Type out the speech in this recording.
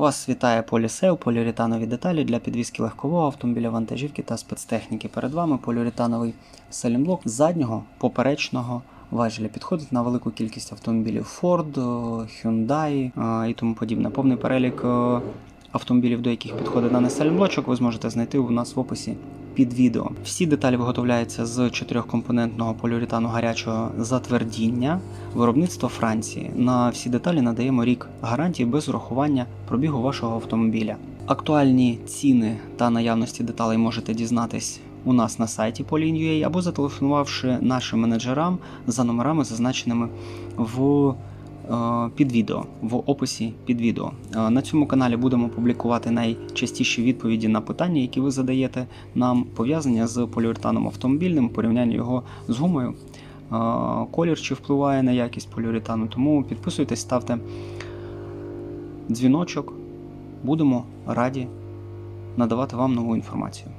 Вас вітає полісейл, поліуретанові деталі для підвізки легкового автомобіля, вантажівки та спецтехніки. Перед вами поліуретановий селінблок заднього поперечного важеля. Підходить на велику кількість автомобілів Ford, Hyundai е, і тому подібне. Повний перелік е, автомобілів, до яких підходить даний селінблочок, ви зможете знайти у нас в описі під відео. Всі деталі виготовляються з чотирьохкомпонентного поліуретану гарячого затвердіння виробництва Франції. На всі деталі надаємо рік гарантії без урахування пробігу вашого автомобіля. Актуальні ціни та наявності деталей можете дізнатись у нас на сайті Polin.ua або зателефонувавши нашим менеджерам за номерами, зазначеними в під відео в описі під відео. Е, На цьому каналі будемо публікувати найчастіші відповіді на питання, які ви задаєте нам, пов'язані з поліуретаном автомобільним, порівняння його з гумою. Е, Колір чи впливає на якість поліуретану, тому підписуйтесь, ставте дзвіночок. Будемо раді надавати вам нову інформацію.